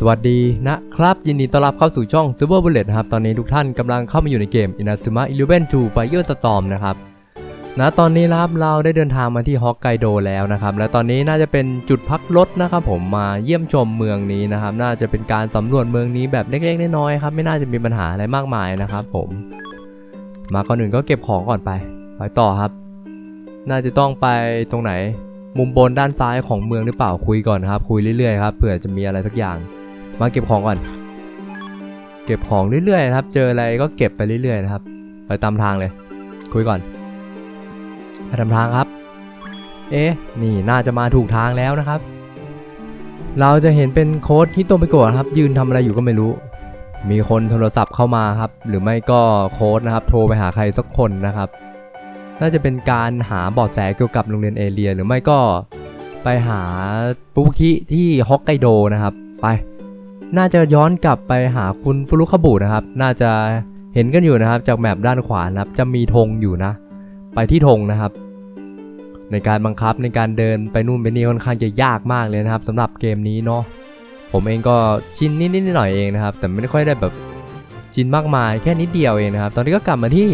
สวัสดีนะครับ ยินดีต้อนรับเข้าสู่ช่อง Super Bullet นะครับ ตอนนี้ทุกท่านกำลังเข้ามาอยู่ในเกม Inazuma Eleven 2 Fire Storm นะครับนะตอนนี้นะครับเราได้เดินทางมาที่ฮอกไกโดแล้วนะครับ และตอนนี้น่าจะเป็นจุดพักรถนะครับ ผมมาเยี่ยมชมเมืองนี้นะครับ น่าจะเป็นการสำรวจเมืองนี้แบบเล็กๆน้อยๆครับไม่น่าจะมีปัญหาอะไรมากมายนะครับ ผม มาก่อนอื่นก็เก็บของก่อนไปไปต่อครับ น่าจะต้องไปตรงไหน มุมบนด้านซ้ายของเมืองหรือเปล่าคุยก่อนครับ คุยเรื่อยๆครับเผื่อจะมีอะไรสักอย่าง มาเก็บของก่อน เก็บของเรื่อยๆนะครับ เจออะไรก็เก็บไปเรื่อยๆนะครับ ไปตามทางเลย คุยก่อนไปตามทางครับ เอ๊ะ นี่น่าจะมาถูกทางแล้วนะครับ เราจะเห็นเป็นโค้ดฮิโตมิโกะครับ ยืนทำอะไรอยู่ก็ไม่รู้ มีคนโทรศัพท์เข้ามาครับ หรือไม่ก็โค้ดนะครับ โทรไปหาใครสักคนนะครับ น่าจะเป็นการหาเบาะแสเกี่ยวกับโรงเรียนเอเรีย หรือไม่ก็ไปหาปุบุคิที่ฮอกไกโดนะครับ ไป น่าจะย้อนกลับไปหาคุณฟุรุคบุนะครับ น่าจะเห็นกันอยู่นะครับ จากแมปด้านขวานะครับ จะมีธงอยู่นะ ไปที่ธงนะครับ ในการบังคับในการเดินไปนู่นไปนี่ค่อนข้างจะยากมากเลยนะครับสำหรับเกมนี้เนาะผมเองก็ชินนิดๆหน่อยเองนะครับ แต่ไม่ค่อยได้แบบชินมากมายแค่นิดเดียวเองนะครับ ตอนนี้ก็กลับมาที่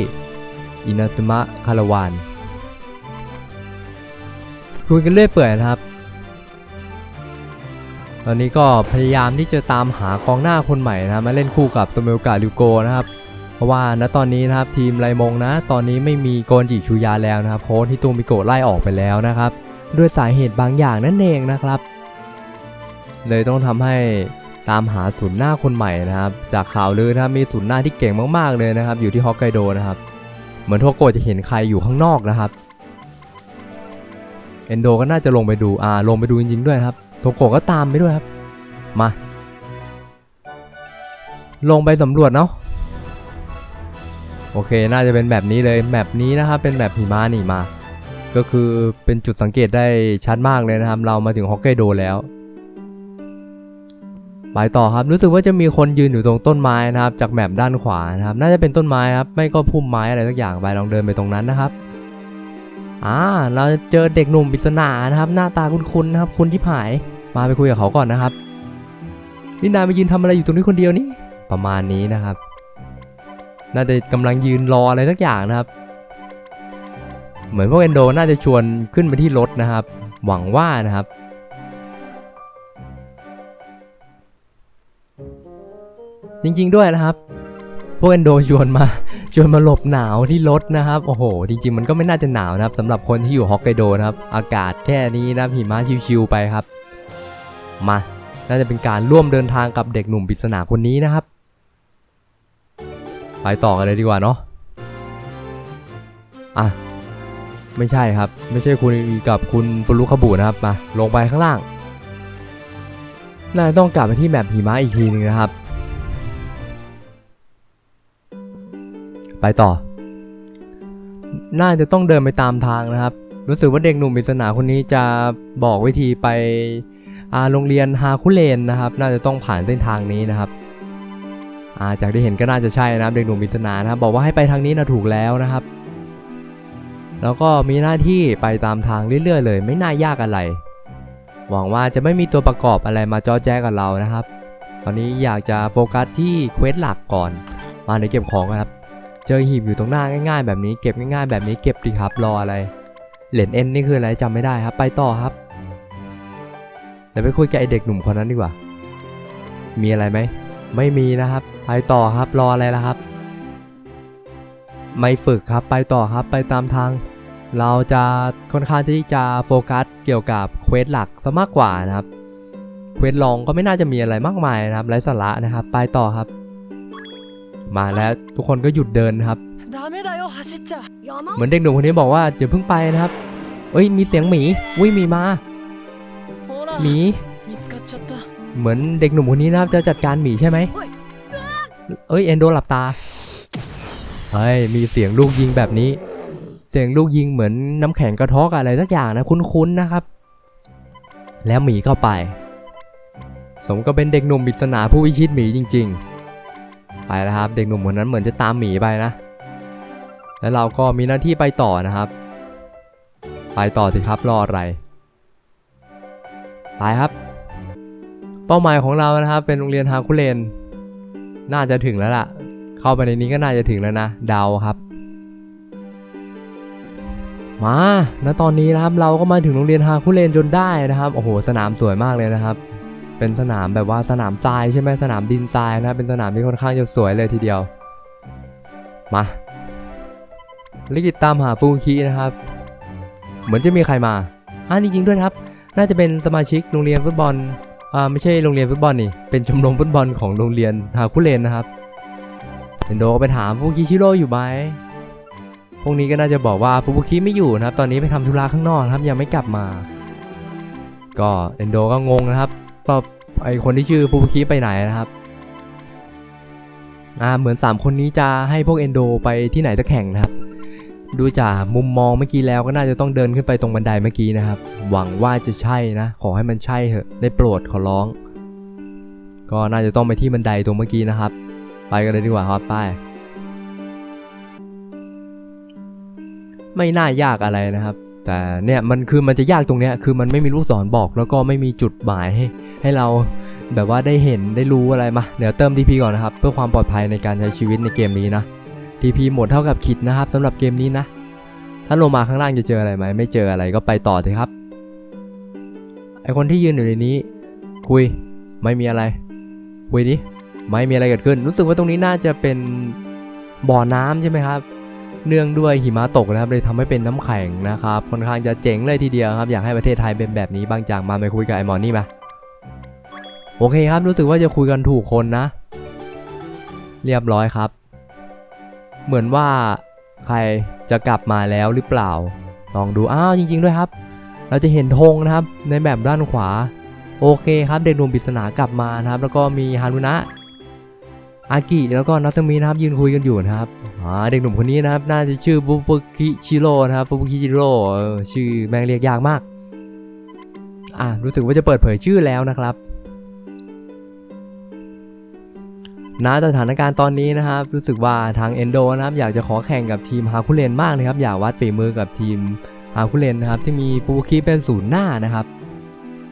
อินาซึมะคาราวานคุยกันเรื่อยเปื่อยนะครับ ตอนนี้ก็พยายามที่จะตามหากองหน้าคนใหม่นะมาเล่นคู่กับสเมลกาลิโกนะครับเพราะว่าณตอนนี้นะครับทีมไรมงนะ ตอนนี้ไม่มีโกนจิชูยาแล้วนะครับโค้ชที่ตูมิโกไล่ออกไปแล้วนะครับ ด้วยสาเหตุบางอย่างนั่นเองนะครับ เลยต้องทำให้ตามหาศูนย์หน้าคนใหม่นะครับ จากข่าวลือนะมีศูนย์หน้าที่เก่งมากๆเลยนะครับ อยู่ที่ฮอกไกโดนะครับ เหมือนโทโกจะเห็นใครอยู่ข้างนอกนะครับเอนโดก็น่าจะลงไปดูอ่าลงไปดูจริงๆด้วยครับ โทโกะก็ตามไปด้วยครับ มา ลงไปสำรวจเนาะโอเค น่าจะเป็นแบบนี้เลยแมปนี้นะครับ เป็นแบบหิมะนี่มา ก็คือเป็นจุดสังเกตได้ชัดมากเลยนะครับ เรามาถึงฮอกไกโดแล้ว ไปต่อครับ รู้สึกว่าจะมีคนยืนอยู่ตรงต้นไม้นะครับ จากแมปด้านขวานะครับ น่าจะเป็นต้นไม้ครับ ไม่ก็พุ่มไม้อะไรสักอย่างไป ลองเดินไปตรงนั้นนะครับ อ่า เราเจอเด็กหนุ่มปริศนานะครับ หน้าตาคุ้นๆนะครับ คุณที่ผาย มาไปคุยกับเขาก่อนนะครับ นี่นายมายืนทำอะไรอยู่ตรงนี้คนเดียวนี่ ประมาณนี้นะครับ น่าจะกำลังยืนรออะไรสักอย่างนะครับ เหมือนพวกเอนโดน่าจะชวนขึ้นไปที่รถนะครับ หวังว่านะครับจริงๆด้วยนะครับ พวกเอนโดชวนมาชวนมาหลบหนาวที่รถนะครับ โอ้โห จริง ๆ มันก็ไม่น่าจะหนาวนะครับสำหรับคนที่อยู่ฮอกไกโดนะครับ อากาศแค่นี้นะหิมะชิวๆไปครับ มา น่าจะเป็นการร่วมเดินทางกับเด็กหนุ่มปริศนาคนนี้นะครับ ไปต่อกันเลยดีกว่าเนาะอะไม่ใช่ครับ ไม่ใช่คุณกับคุณฟุรุคาบุนะครับมาลงไปข้างล่างน่าจะต้องกลับไปที่แมปหิมะอีกทีหนึงนะครับ ไปต่อ น่าจะต้องเดินไปตามทางนะครับ รู้สึกว่าเด็กหนุ่มปริศนาคนนี้จะบอกวิธีไป โรงเรียนฮาคุเลนนะครับ น่าจะต้องผ่านเส้นทางนี้นะครับอาจากที่เห็นก็น่าจะใช่นะครับ เด็กหนุ่มปริศนานะครับ บอกว่าให้ไปทางนี้นะถูกแล้วนะครับ แล้วก็มีหน้าที่ไปตามทางเรื่อยๆ เลย ไม่น่ายากอะไร หวังว่าจะไม่มีตัวประกอบอะไรมาจ้อแจ้กับเรานะครับ ตอนนี้อยากจะโฟกัสที่เควสหลักก่อน มาเดี๋ยวเก็บของกันครับ เจอหีบอยู่ตรงหน้าง่าย ๆ แบบนี้เก็บง่ายๆ แบบนี้เก็บดีครับรออะไร เหรียญเอ็นนี่คืออะไรจำไม่ได้ครับ ไปต่อครับ เดี๋ยวไปคุยกับไอเด็กหนุ่มคนนั้นดีกว่า มีอะไรไหม ไม่มีนะครับ ไปต่อครับ รออะไรล่ะครับ ไม่ฝึกครับ ไปต่อครับ ไปตามทาง เราจะค่อนข้างที่จะโฟกัสเกี่ยวกับเควสหลักซะมากกว่านะครับ เควสรองก็ไม่น่าจะมีอะไรมากมายนะครับไร้สาระนะครับ ไปต่อครับ มาแล้วทุกคนก็หยุดเดินครับ เหมือนเด็กหนุ่มคนนี้บอกว่าอย่าเพิ่งไปนะครับ เอ้ย มีเสียงหมี อุ้ย มีมา หมี เหมือนเด็กหนุ่มคนนี้นะครับจะจัดการหมีใช่ไหมเอ้ยเอนโดหลับตาเฮ้ยมีเสียงลูกยิงแบบนี้ เสียงลูกยิงเหมือนน้ำแข็งกระทอกอะไรสักอย่างนะคุ้นๆนะครับ แล้วหมีก็ไป สมก็เป็นเด็กหนุ่มปริศนาผู้วิชิตหมีจริง ๆ ไปแล้วครับ เด็กหนุ่มคนนั้นเหมือนจะตามหมีไปนะ แล้วเราก็มีหน้าที่ไปต่อนะครับ ไปต่อสิครับรออะไร ไปครับ เป้าหมายของเรานะครับ เป็นโรงเรียนฮาคุเรนน่าจะถึงแล้วล่ะ เข้าไปในนี้ก็น่าจะถึงแล้วนะเดาครับ มาณตอนนี้นะครับเราก็มาถึงโรงเรียนฮาคุเรนจนได้นะครับโอ้โหสนามสวยมากเลยนะครับ เป็นสนามแบบว่าสนามทรายใช่ไหมสนามดินทรายนะเป็นสนามที่ค่อนข้างจะสวยเลยทีเดียว มาลิกิตตามหาฟูคินะครับ เหมือนจะมีใครมาอ่าจริงด้วยครับ น่าจะเป็นสมาชิกโรงเรียนฟุตบอลอ่าไม่ใช่โรงเรียนฟุตบอลนี่ เป็นชมรมฟุตบอลของโรงเรียนฮาคุเรนนะครับเอนโดก็ไปถามฟูคิชิโร่อยู่ไหมพวกนี้ก็น่าจะบอกว่าฟูบุคิไม่อยู่นะครับ ตอนนี้ไปทำธุระข้างนอกครับยังไม่กลับมา ก็เอนโดก็งงนะครับก็ไอคนที่ชื่อฟูบุคิไปไหนนะครับอ่าเหมือน 3 คนนี้จะให้พวกเอนโดไปที่ไหนจะแข่งนะครับ ดูจากมุมมองเมื่อกี้แล้วก็น่าจะต้องเดินขึ้นไปตรงบันไดเมื่อกี้นะครับ หวังว่าจะใช่นะ ขอให้มันใช่เถอะได้โปรดขอร้อง ก็น่าจะต้องไปที่บันไดตรงเมื่อกี้นะครับ ไปกันเลยดีกว่าครับไปไม่น่ายากอะไรนะครับ แต่เนี่ยมันคือมันจะยากตรงเนี้ยคือมันไม่มีลูกศรบอก แล้วก็ไม่มีจุดหมายให้ให้เราแบบว่าได้เห็นได้รู้อะไรมาเดี๋ยวเติม TP ก่อนนะครับ เพื่อความปลอดภัยในการใช้ชีวิตในเกมนี้นะ TP หมดเท่ากับขิดนะครับสำหรับเกมนี้นะ ถ้าลงมาข้างล่างจะเจออะไรไหมไม่เจออะไรก็ไปต่อเถอะครับ ไอคนที่ยืนอยู่ในนี้ คุยไม่มีอะไร คุยดิไม่มีอะไรเกิดขึ้น รู้สึกว่าตรงนี้น่าจะเป็นบ่อน้ำใช่ไหมครับ เนื่องด้วยหิมะตกนะครับเลยทำให้เป็นน้ำแข็งนะครับค่อนข้างจะเจ๋งเลยทีเดียวครับ อยากให้ประเทศไทยเป็นแบบนี้บางจากมาไปคุยกับไอหมอนี่มาโอเคครับรู้สึกว่าจะคุยกันถูกคนนะ เรียบร้อยครับ เหมือนว่าใครจะกลับมาแล้วหรือเปล่า ลองดู อ้าวจริง ๆ ด้วยครับ เราจะเห็นธงนะครับในแบบด้านขวา โอเคครับ เด็กหนุ่มปริศนากลับมานะครับ แล้วก็มีฮารุนะ อากิแล้วก็นัสมินะครับยืนคุยกันอยู่นะครับอ่าเด็กหนุ่มคนนี้นะครับ น่าจะชื่อฟุฟุกิชิโร่นะครับฟุฟุกิชิโร่ชื่อแม่งเรียกยากมาก อ่ารู้สึกว่าจะเปิดเผยชื่อแล้วนะครับ ณสถานการณ์ตอนนี้นะครับรู้สึกว่าทางเอนโดนะครับอยากจะขอแข่งกับทีมฮาคุเรนมากนะครับอยากวัดฝีมือกับทีมฮาคุเรนนะครับที่มีฟูบุคิเป็นศูนย์หน้านะครับ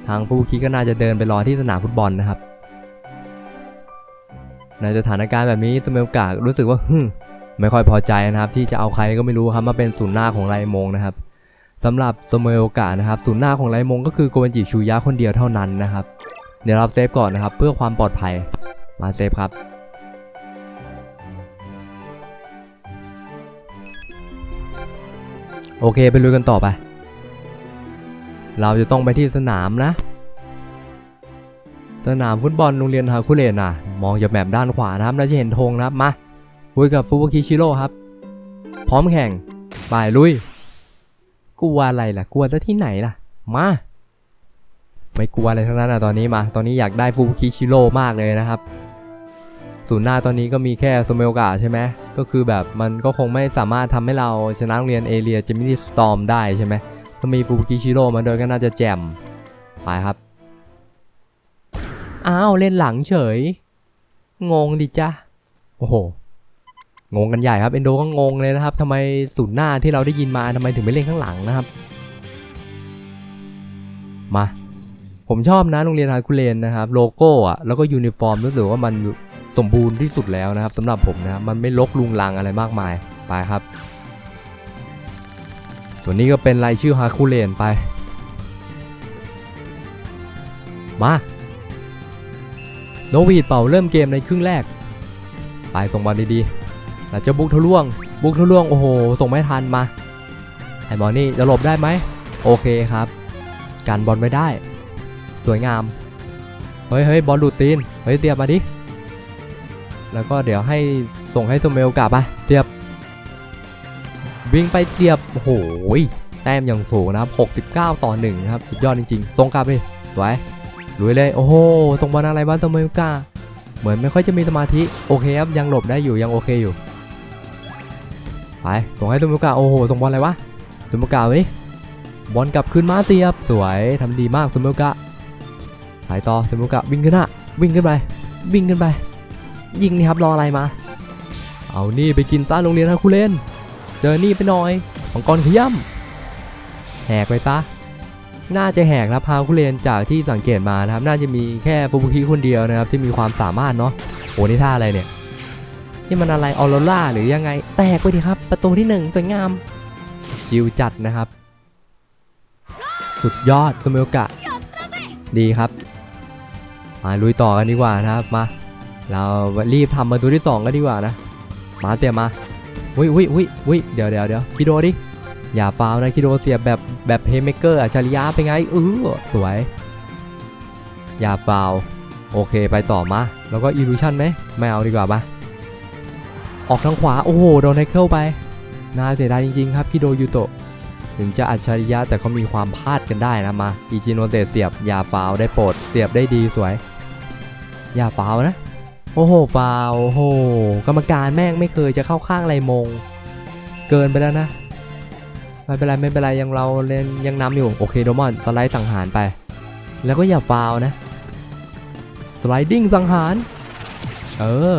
ทางฟูบุคิก็น่าจะเดินไปรอที่สนามฟุตบอลนะครับ ในสถานการณ์แบบนี้สเมลการู้สึกว่าฮึไม่ค่อยพอใจนะครับ ที่จะเอาใครก็ไม่รู้ครับมาเป็นศูนย์หน้าของไรมงนะครับสำหรับสเมลกานะครับศูนย์หน้าของไรมงก็คือโกเวนจิชูยะคนเดียวเท่านั้นนะครับเดี๋ยวเราเซฟก่อนนะครับเพื่อความปลอดภัยมาเซฟครับ โอเคไปลุยกันต่อไป เราจะต้องไปที่สนามนะ สนามฟุตบอลโรงเรียนฮาคุเรนนะมองจากแมปด้านขวานะครับเราจะเห็นธงนะครับมาคุยกับฟูบุคิชิโร่ครับ พร้อมแข่งไปลุยกลัวอะไรล่ะกลัวจะที่ไหนล่ะ มาไม่กลัวอะไรทั้งนั้นอะตอนนี้มา ตอนนี้อยากได้ฟูบุคิชิโร่มากเลยนะครับศูนย์หน้าตอนนี้ก็มีแค่โซเมลกาใช่ไหม ก็คือแบบมันก็คงไม่สามารถทำให้เราชนะโรงเรียนเอเรียจิมินิสตอมได้ใช่ไหมถ้ามีฟูกิชิโร่มาโดยก็น่าจะแจ่มไปครับ อ้าวเล่นหลังเฉย งงดิจ้ะโอ้โห งงกันใหญ่ครับเอนโดก็งงเลยนะครับทำไมศูนหน้าที่เราได้ยินมาทำไมถึงไม่เล่นข้างหลังนะครับ มา ผมชอบนะโรงเรียนฮาคุเรนนะครับ โลโก้อะแล้วก็ยูนิฟอร์มรู้สึกว่ามัน สมบูรณ์ที่สุดแล้วนะครับสำหรับผมนะมันไม่ลกลุงลังอะไรมากมายไปครับ ส่วนนี้ก็เป็นรายชื่อฮาคุเรนไป มาโนวีดเป่าเริ่มเกมในครึ่งแรก ไปส่งบอลดีๆแล้วจะบุกทะลวง บุกทะลวงโอ้โห ส่งไม่ทันมาไอ้บอลนี่จะหลบได้ไหม โอเคครับกันบอลไว้ได้ สวยงาม เฮ้ยเฮ้ยบอลหลุดตีน เฮ้ยเตียบมาดิ แล้วก็เดี๋ยวให้ส่งให้สเมลกลับมาเสียบ วิ่งไปเสียบโอ้โหแต้มอย่างสูงนะครับ 69 ต่อ1นะครับ สุดยอดจริงๆ ส่งกลับเลยสวยลุยเลย โอ้โห ส่งบอลอะไรบ้างสเมลกาเหมือนไม่ค่อยจะมีสมาธิ โอเคครับ ยังหลบได้อยู่ ยังโอเคอยู่ ไป ส่งให้สเมลกาโอ้โห ส่งบอลอะไรวะสเมลกาไปดิบอลกลับคืนมาเสียบ สวยทำดีมากสเมลกาไปต่อสเมลกาวิ่งขึ้นหน้าวิ่งขึ้นไป วิ่งขึ้นไป ยิงนี่ครับรออะไรมา เอานี่ไปกินซ่าโรงเรียนฮาคุเรนเจอนี่ไปหน่อยมังกรขย่ำแหกไปซะน่าจะแหกนะครับฮาคุเรนจากที่สังเกตมานะครับ น่าจะมีแค่ฟูบุคิคนเดียวนะครับ ที่มีความสามารถเนาะโอ้นี่ท่าอะไรเนี่ย นี่มันอะไรออโรล่าหรือยังไง แตกไปดีครับ ประตูที่หนึ่งสวยงาม ชิวจัดนะครับ สุดยอดสมิโอกะ ดีครับ มาลุยต่อกันดีกว่านะครับมา เรารีบทำประตูที่สองกันดีกว่านะ มาเตรียมมาวิวิวิวิเดี๋ยวเดี๋ยวเดี๋ยวคิโดดิ อย่าฟาวนะคิโดเสียบแบบแบบเพย์เมเกอร์อัจฉริยะเป็นไงเออสวย อย่าฟาวโอเคไปต่อมา แล้วก็อิลูชันไหมไม่เอาดีกว่าปะออกทางขวา โอ้โห โดนไนเคิลไป น่าเสียดายจริงๆครับคิโดยูโตะถึงจะอัจฉริยะแต่เขามีความพลาดกันได้นะมาอิจิโนเตะเสียบอย่าฟาวได้โปรดเสียบได้ดีสวย อย่าฟาวนะ โอ้โหฟาวโอ้โหกรรมการแม่งไม่เคยจะเข้าข้างไรมง เกินไปแล้วนะไม่เป็นไรไม่เป็นไรยังเราเล่นยังนำอยู่โอเคโดมอนสไลด์สังหารไป แล้วก็อย่าฟาวนะสไลดิ้งสังหาร เออ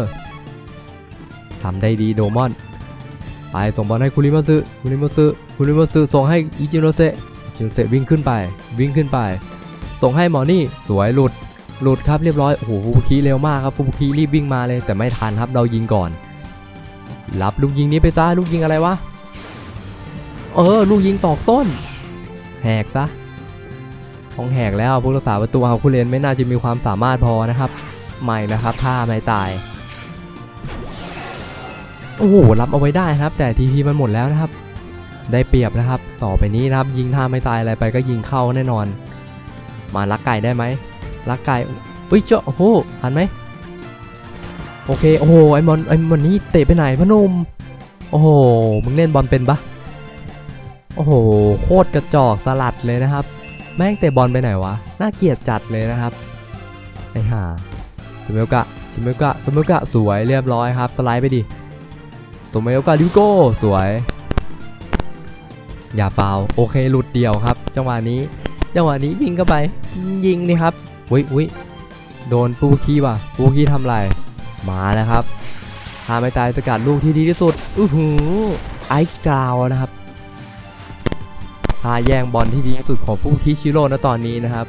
ทำได้ดีโดมอน ไปส่งบอลให้คุริมาซึคุริมาซึคุริมาซึส่งให้อิจิโนเซะอิจิโนเซะวิ่งขึ้นไป วิ่งขึ้นไป ส่งให้หมอนี่สวยหลุด หลุดครับเรียบร้อยโอ้โหฟูบุคิเร็วมากครับฟูบุคิรีบวิ่งมาเลยแต่ไม่ทันครับเรายิงก่อนรับลูกยิงนี้ไปซะลูกยิงอะไรวะเออลูกยิงตอกส้น แหกซะของแหกแล้วผู้รักษาประตูเอาคุเรนไม่น่าจะมีความสามารถพอนะครับ ไม่นะครับท่าไม่ตายโอ้โหรับเอาไว้ได้ครับ แต่ทีทีมันหมดแล้วนะครับ ได้เปรียบนะครับ ต่อไปนี้นะครับยิงท่าไม่ตายอะไรไปก็ยิงเข้าแน่นอน มาลักไก่ได้ไหม ลักไก่อุ้ยเจ้าโอ้โหทันไหมโอเคโอ้โหไอ้บอลไอ้บอลนี้เตะไปไหนพอหนุ่มโอ้โหมึงเล่นบอลเป็นปะโอ้โหโคตรกระจอกสลัดเลยนะครับ แม่งเตะบอลไปไหนวะน่าเกลียดจัดเลยนะครับไอ้ห่าสเมลกะสเมลกะสเมลกะสวยเรียบร้อยครับ สไลด์ไปดิสเมลกะดิวโก้สวย อย่าฟาวโอเคหลุดเดียวครับ จังหวะนี้จังหวะนี้วิ่งเข้าไปยิงนี่ครับ อุ้ยอุ้ยโดนฟูคีว่ะฟูคีทำไรมาแล้วครับพาไม่ตายสกัดลูกที่ดีที่สุดอื้อหือไอซ์กราวนะครับพาแย่งบอลที่ดีที่สุดของฟูคิชิโร่ณตอนนี้นะครับ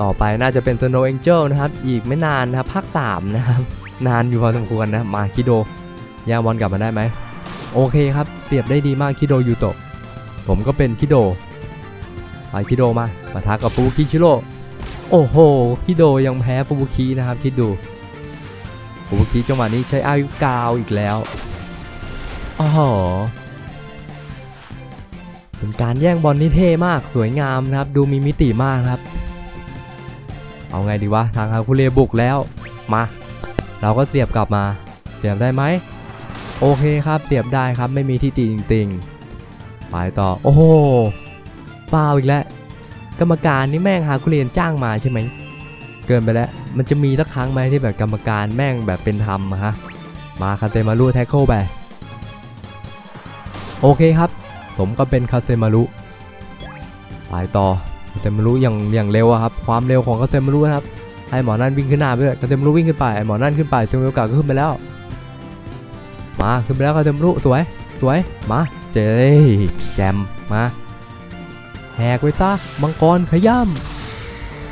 ต่อไปน่าจะเป็น Snow Angel นะครับ อีกไม่นานนะครับภาค3นะครับ นานอยู่พอสมควรนะ มาคิโดแย่งบอลกลับมาได้ไหม โอเคครับเสียบได้ดีมากคิโดยูโตะผมก็เป็นคิโด ไปคิโดมาปะทะกับฟูคิชิโร่ โอ้โหคิโดยังแพ้ฟูบุคินะครับคิดดูฟูบุคิจังหวะนี้ใช้อายุกาวอีกแล้วอ๋อเป็นการแย่งบอลที่เท่มากสวยงามนะครับ ดูมีมิติมากครับ เอาไงดีวะทางฮาคุเรบุกแล้วมา เราก็เสียบกลับมา เสียบได้ไหมโอเคครับเสียบได้ครับไม่มีที่ตีจริงๆไปต่อโอ้โหเปล่าอีกแล้ว กรรมการนี่แม่งหาคุเรียนจ้างมาใช่ไหมเกินไปแล้ว มันจะมีสักครั้งไหมที่แบบกรรมการแม่งแบบเป็นธรรมอะฮะ มาคาเซมารุแท็กเกิลไป โอเคครับผมก็เป็นคาเซมารุไปต่อคาเซมารุอย่างอย่างเร็วครับ ความเร็วของคาเซมารุนะครับให้หมอนั่นวิ่งขึ้นหน้าไปด้วยคาเซมารุวิ่งขึ้นไปไอหมอนั่นขึ้นไปเซมิโอกาก็ขึ้นไปแล้ว มาขึ้นไปแล้วคาเซมารุสวยสวยมาเจ๊แจมมา แหกไว้ซะมังกรขย่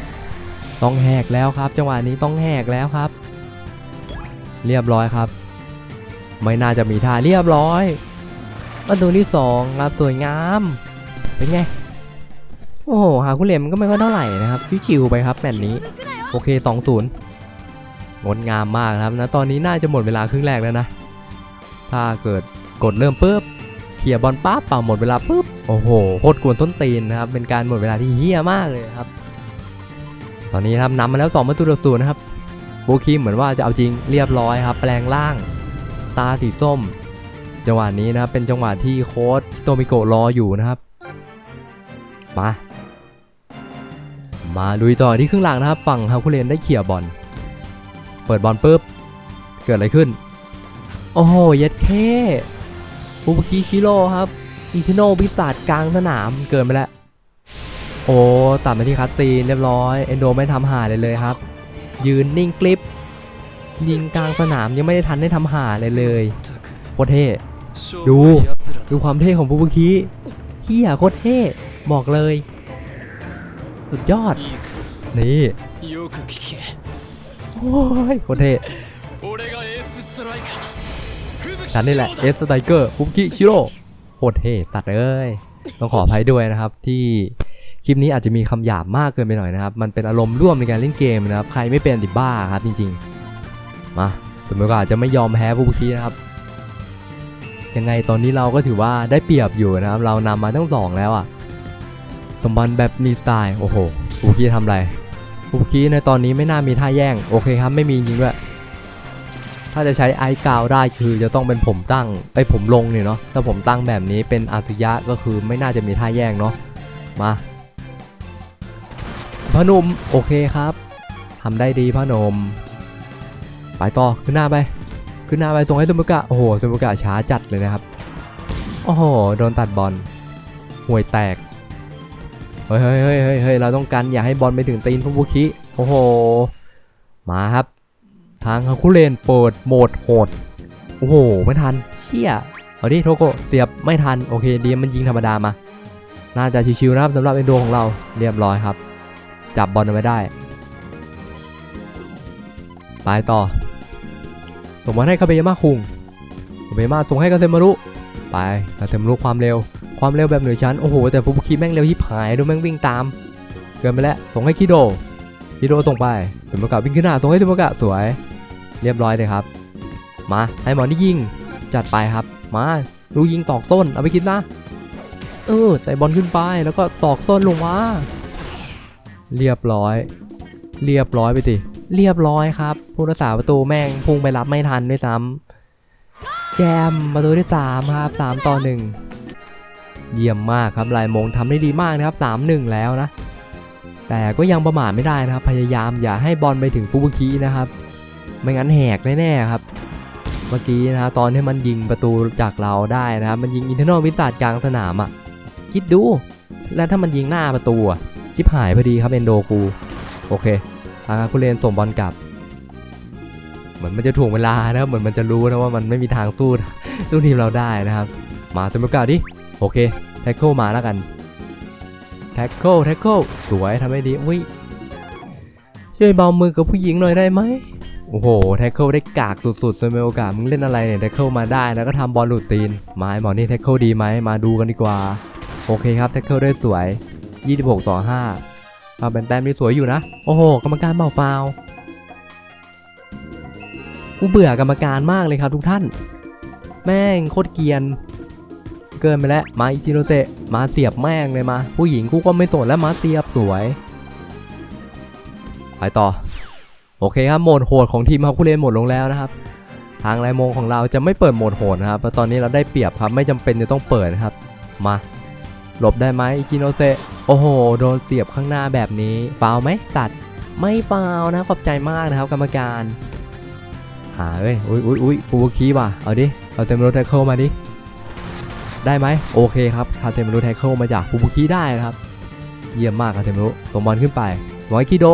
ำต้องแหกแล้วครับ จังหวะนี้ต้องแหกแล้วครับ เรียบร้อยครับ ไม่น่าจะมีท่าเรียบร้อยประตูที่สองครับสวยงามเป็นไงโอ้โหหาคุณเหรียญมันก็ไม่ค่อยเท่าไหร่นะครับชิวๆไปครับแมตช์นี้โอเค2-0งดงามมากครับนะตอนนี้น่าจะหมดเวลาครึ่งแรกแล้วนะ ถ้าเกิดกดเริ่มปุ๊บ เคลียร์บอลปั๊บเป่าหมดเวลาปุ๊บโอ้โหโคตรกวนส้นตีนนะครับเป็นการหมดเวลาที่เฮี้ยมากเลยครับ ตอนนี้ครับนำมาแล้ว2ประตูต่อศูนย์นะครับโบคีมเหมือนว่าจะเอาจริงเรียบร้อยครับ แปลงร่าง ตาสีส้ม จังหวะนี้นะครับเป็นจังหวะที่โค้ชโตมิโกะรออยู่นะครับมามาลุยต่อที่ครึ่งหลังนะครับ ฝั่งฮาคุเรนได้เขี่ยบอล เปิดบอลปุ๊บ เกิดอะไรขึ้น โอ้โห เย็ดเค บูบุกิชิโร่ครับอิทิโนบิสัดกลางสนามเกินไปแล้ว โอ้ตัดมาที่คัสซีนเรียบร้อยเอนโดไม่ทำหาเลยเลยครับ ยืนนิ่งกลิป ยิงกลางสนามยังไม่ได้ทันได้ทำหาเลยเลยโคตรเท่ดูดูความเท่ของบูบุกิเฮียโคตรเท่บอกเลย สุดยอด นี่โอ้ยโคตรเท่ ฉันนี่แหละเอสไตเกอร์ฟุกิชิโร่โคตรเท่สัตว์เอ้ยต้องขออภัยด้วยนะครับที่คลิปนี้อาจจะมีคำหยาบมากเกินไปหน่อยนะครับมันเป็นอารมณ์ร่วมในการเล่นเกมนะครับใครไม่เป็นติบ้าครับจริงๆมาสมมติว่าอาจจะไม่ยอมแพ้ฟุกินะครับยังไงตอนนี้เราก็ถือว่าได้เปรียบอยู่นะครับ เรานำมาตั้งสองแล้วอะสมบัติแบบมีสไตล์โอ้โหฟุกิทำอะไรฟุกิในตอนนี้ไม่น่ามีท่าแย่งโอเคครับไม่มีจริงด้วย ถ้าจะใช้ไอซ์กาวได้คือจะต้องเป็นผมตั้งไอผมลงเนี่ยเนาะถ้าผมตั้งแบบนี้เป็นอาสยะก็คือไม่น่าจะมีท่าแย่งเนาะมาพอหนมโอเคครับทำได้ดีพอหนม ไปต่อขึ้นหน้าไป ขึ้นหน้าไปส่งให้ตุมกะโอ้โหตุมกะช้าจัดเลยนะครับโอ้โหโดนตัดบอลห่วยแตกเฮ้ยเฮ้ยเฮ้ยเฮ้ยเราต้องการอย่าให้บอลไปถึงตีนฟุบุคิโอ้โห มาครับ ทางฮาคุเรนเปิดโหมดโหด โอ้โห ไม่ทัน เชี่ย เอาดิโทโกเสียบไม่ทัน โอเคดีมันยิงธรรมดามา น่าจะชิวๆนะครับสำหรับเอนโดของเรา เรียบร้อยครับ จับบอลเอาไว้ได้ ไปต่อ ส่งบอลให้คาเบยามาคุงคาเบยามาส่งให้กาเซมารุ ไปกาเซมารุความเร็ว ความเร็วแบบเหนือชั้น โอ้โห แต่ฟุบุคิแม่งเร็วที่หาย ดูแม่งวิ่งตาม เกินไปแล้ว ส่งให้คิโดคิโดส่งไปตุมกะวิ่งขึ้นหน้าส่งให้ตุมกะสวย เรียบร้อยเลยครับ มาให้หมอนี่ยิง จัดไปครับ มาลูกยิงตอกส้นเอาไปกินนะเออใส่บอลขึ้นไปแล้วก็ตอกส้นลงมาเรียบร้อย เรียบร้อยไปสิเรียบร้อยครับผู้รักษาประตูแม่งพุ่งไปรับไม่ทันด้วยซ้ำแจมประตูที่สามครับสามต่อหนึ่งเยี่ยมมากครับลายมงทำได้ดีมากนะครับสามหนึ่งแล้วนะ แต่ก็ยังประมาทไม่ได้นะครับ พยายามอย่าให้บอลไปถึงฟูบุคินะครับ ไม่งั้นแหกแน่ๆครับ เมื่อกี้นะฮะตอนที่มันยิงประตูจากเราได้นะครับ มันยิงอินเทอร์นอลวิสัทกลางสนามอะ คิดดู แล้วถ้ามันยิงหน้าประตูอะชิบหายพอดีครับเอนโดคูโอเคทางคุเรนส่งบอลกลับ เหมือนมันจะถ่วงเวลานะครับเหมือนมันจะรู้นะว่ามันไม่มีทางสู้สู้ทีมเราได้นะครับ มาสมการดิโอเคแท็กเกิลมาแล้วกันแท็กเกิลแท็กเกิลสวยทำได้ดีอุ้ยช่วยเบามือกับผู้หญิงหน่อยได้ไหม โอ้โห แท็กเกิลได้กากสุดๆซเมโอกามึงเล่นอะไรเนี่ย แท็กเกิลมาได้แล้วก็ทำบอลหลุดตีนมาไอ้หมอนี่แท็กเกิลดีไหม มาดูกันดีกว่า โอเคครับ แท็กเกิลได้สวย 26 ต่อ5ฟาเป็นแต้มที่สวยอยู่นะ โอ้โห กรรมการเบาฟาวกูเบื่อกรรมการมากเลยครับทุกท่าน แม่งโคตรเกียน เกินไปแล้ว มาอิจิโนเซะมาเสียบแม่งเลยมา ผู้หญิงกูก็ไม่สนแล้วมาเสียบสวย ไปต่อ โอเคครับโหมดโหดของทีมครับผู้เล่นหมดลงแล้วนะครับ ทางไลโมงของเราจะไม่เปิดโหมดโหดนะครับตอนนี้เราได้เปรียบครับไม่จำเป็นจะต้องเปิดนะครับ มาหลบได้ไหมอิจิโนเซโอ้โหโดนเสียบข้างหน้าแบบนี้ฟาวไหมตัดไม่ฟาวนะขอบใจมากนะครับ กรรมการหาเอ้ยอุ้ยอุ้ยอุ้ยปูคีว่ะเอาดิเอาเซมโรแทคเคิลมาดิได้ไหมโอเคครับคาเซมโรแทคเคิลมาจากฟูบุคีได้นะครับ เยี่ยมมากคาเซมโรตรงบอลขึ้นไปร้อยคิโด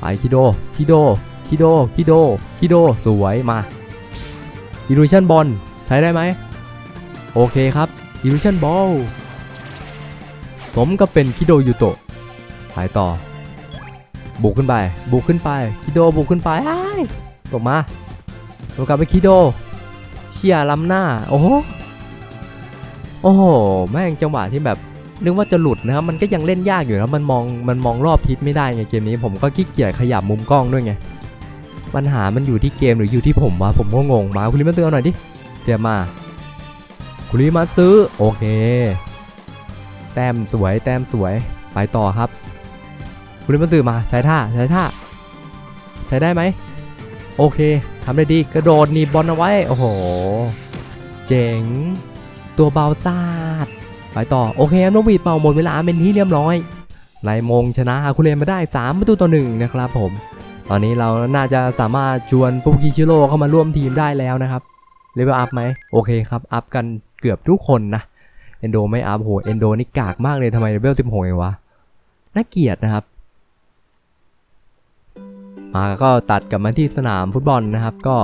ไปคิโดคิโดคิโดคิโดคิโดสวยมาอิลูชันบอลใช้ได้ไหมโอเคครับอิลูชันบอลผมก็เป็นคิโดยูโตะไปต่อ บุกขึ้นไป บุกขึ้นไป คิโดบุกขึ้นไปอ้ตกมาตกกลับไปคิโดเชียร์ล้ำหน้า โอ้โหโอ้โห แม่งจังหวะที่แบบ นึกว่าจะหลุดนะครับมันก็ยังเล่นยากอยู่นะมันมองมันมองรอบทิศไม่ได้ไงเกมนี้ผมก็ขี้เกียจขยับมุมกล้องด้วยไงปัญหามันอยู่ที่เกมหรืออยู่ที่ผมวะผมก็งงมาคุณลิมาซื้อเอาหน่อยดิเจมมาคุณลิมาซื้อโอเค แต้มสวยแต้มสวยไปต่อครับคุณลิมาซื้อมาใช้ท่าใช้ท่า ใช้ได้ไหมโอเคทำได้ดีกระโดดหนีบบอลเอาไว้โอ้โห เจ๋ง ตัวเบาซาด ไปต่อ โอเคครับนกวีดเป่าหมดเวลาเป็นที่เรียบร้อยไลมงชนะฮาคุเรนมาได้ 3 ประตูต่อหนึ่งนะครับผม ตอนนี้เราน่าจะสามารถชวนฟุกิชิโร่เข้ามาร่วมทีมได้แล้วนะครับเลเวลอัพไหมโอเคครับอัพกันเกือบทุกคนนะเอนโดไม่อัพโหเอนโดนี่กากมากเลยทำไมเลเวล16เองวะน่าเกียดนะครับ มาก็ตัดกลับมาที่สนามฟุตบอลนะครับ ก็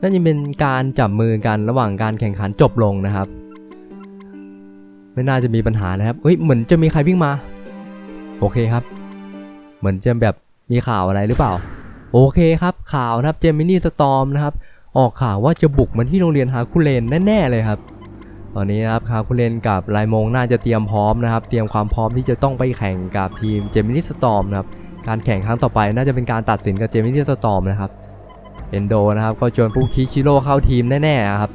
น่าจะเป็นการจับมือกันระหว่างการแข่งขันจบลงนะครับ ไม่น่าจะมีปัญหานะครับ เฮ้ย เหมือนจะมีใครวิ่งมา โอเคครับ เหมือนจะแบบมีข่าวอะไรหรือเปล่า โอเคครับ ข่าวนะครับ เจมินี่สตอมนะครับ ออกข่าวว่าจะบุกมาที่โรงเรียนฮาคุเลนแน่ๆเลยครับ ตอนนี้นะครับฮาคุเลนกับไลมงน่าจะเตรียมพร้อมนะครับ เตรียมความพร้อมที่จะต้องไปแข่งกับทีมเจมินี่สตอมนะครับ การแข่งครั้งต่อไปน่าจะเป็นการตัดสินกับเจมินี่สตอมนะครับ เอนโดนะครับ ก็ชวนพวกคิชิโร่เข้าทีมแน่ๆครับ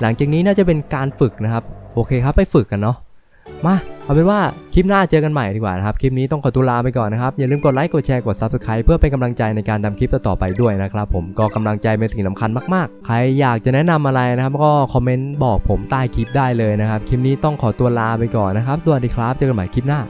หลังจากนี้น่าจะเป็นการฝึกนะครับ โอเคครับไปฝึกกันเนาะมาเอาเป็นว่าคลิปหน้าเจอกันใหม่ดีกว่านะครับ คลิปนี้ต้องขอตัวลาไปก่อนนะครับ อย่าลืมกดไลค์กดแชร์กด Subscribe เพื่อเป็นกำลังใจในการทำคลิปต่อไปด้วยนะครับผมก็กำลังใจเป็นสิ่งสำคัญมากๆ ใครอยากจะแนะนำอะไรนะครับ ก็คอมเมนต์บอกผมใต้คลิปได้เลยนะครับ คลิปนี้ต้องขอตัวลาไปก่อนนะครับ สวัสดีครับเจอกันใหม่คลิปหน้า